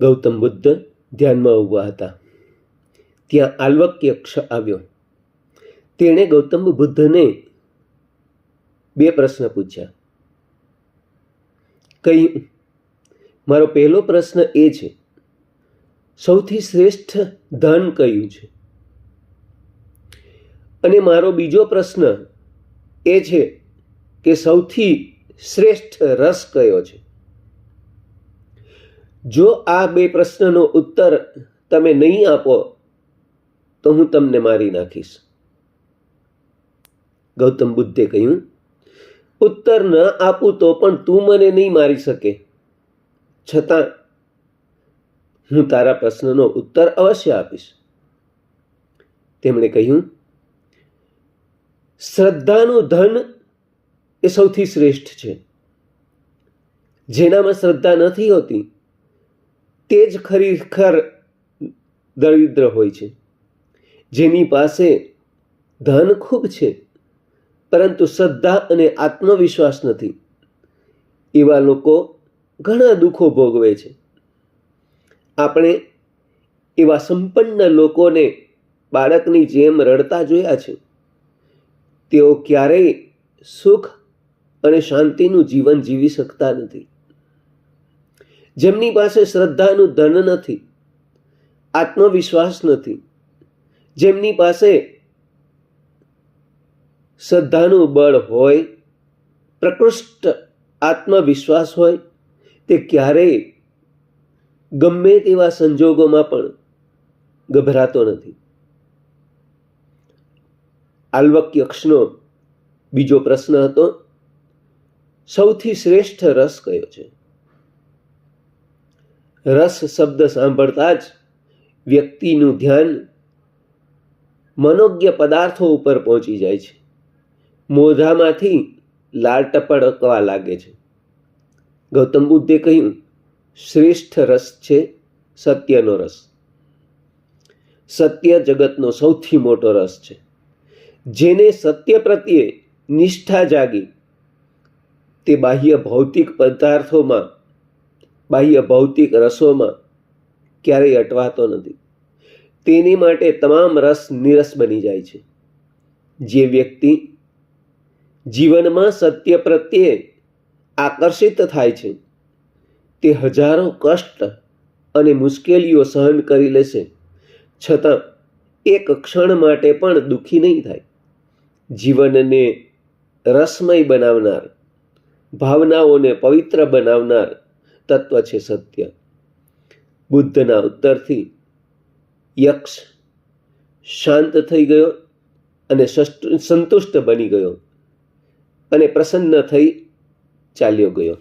ગૌતમ બુદ્ધ ધ્યાનમાં ઊભા હતા. ત્યાં આલ્વક્યક્ષ આવ્યો. તેણે ગૌતમ બુદ્ધને બે પ્રશ્ન પૂછ્યા. કઈ મારો પહેલો પ્રશ્ન એ છે, સૌથી શ્રેષ્ઠ ધન કયું છે? અને મારો બીજો પ્રશ્ન એ છે કે સૌથી શ્રેષ્ઠ રસ કયો છે? જો આ બે પ્રશ્નનો ઉત્તર તમે નહીં આપો, તો હું તમને મારી નાખીશ. ગૌતમ બુદ્ધે કહ્યું, ઉત્તર ન આપું તો પણ તું મને નહીં મારી શકે. છતાં હું તારા પ્રશ્નનો ઉત્તર અવશ્ય આપીશ. તેમણે કહ્યું, શ્રદ્ધાનું ધન એ સૌથી શ્રેષ્ઠ છે. જેનામાં શ્રદ્ધા નથી હોતી તે જ ખરેખર દરિદ્ર હોય છે. જેની પાસે ધન ખૂબ છે, પરંતુ શ્રદ્ધા અને આત્મવિશ્વાસ નથી. એવા લોકો ઘણા દુઃખો ભોગવે છે. આપણે એવા સંપન્ન લોકોને બાળકની જેમ રડતા જોયા છે. તેઓ ક્યારેય સુખ અને શાંતિનું જીવન જીવી શકતા નથી. જેમની પાસે શ્રદ્ધાનું ધન નથી, આત્મવિશ્વાસ નથી, જેમની પાસે શ્રદ્ધાનું બળ હોય, પ્રકૃષ્ટ આત્મવિશ્વાસ હોય, તે ક્યારેય ગમે તેવા સંજોગોમાં પણ ગભરાતો નથી. આલ્વક્યક્ષનો બીજો પ્રશ્ન હતો, સૌથી શ્રેષ્ઠ રસ કયો છે? રસ શબ્દ સાંભળતા જ વ્યક્તિનું ધ્યાન મનોજ્ઞ પદાર્થો ઉપર પહોંચી જાય છે. મોઢામાંથી લાળ ટપડકવા લાગે છે. ગૌતમ બુદ્ધે કહ્યું, શ્રેષ્ઠ રસ છે સત્યનો રસ. સત્ય જગતનો સૌથી મોટો રસ છે. જેને સત્ય પ્રત્યે નિષ્ઠા જાગી તે બાહ્ય ભૌતિક પદાર્થોમાં બાહ્ય ભૌતિક રસોમાં ક્યારેય અટવાતો નથી. તેની માટે તમામ રસ નિરસ બની જાય છે. જે વ્યક્તિ જીવનમાં સત્ય પ્રત્યે આકર્ષિત થાય છે, તે હજારો કષ્ટ અને મુશ્કેલીઓ સહન કરી લેશે, છતાં એક ક્ષણ માટે પણ દુઃખી નહીં થાય. જીવનને રસમય બનાવનાર, ભાવનાઓને પવિત્ર બનાવનાર તત્વ છે સત્ય. બુદ્ધના ઉત્તરથી યક્ષ શાંત થઈ ગયો અને સંતુષ્ટ બની ગયો અને પ્રસન્ન થઈ ચાલ્યો ગયો.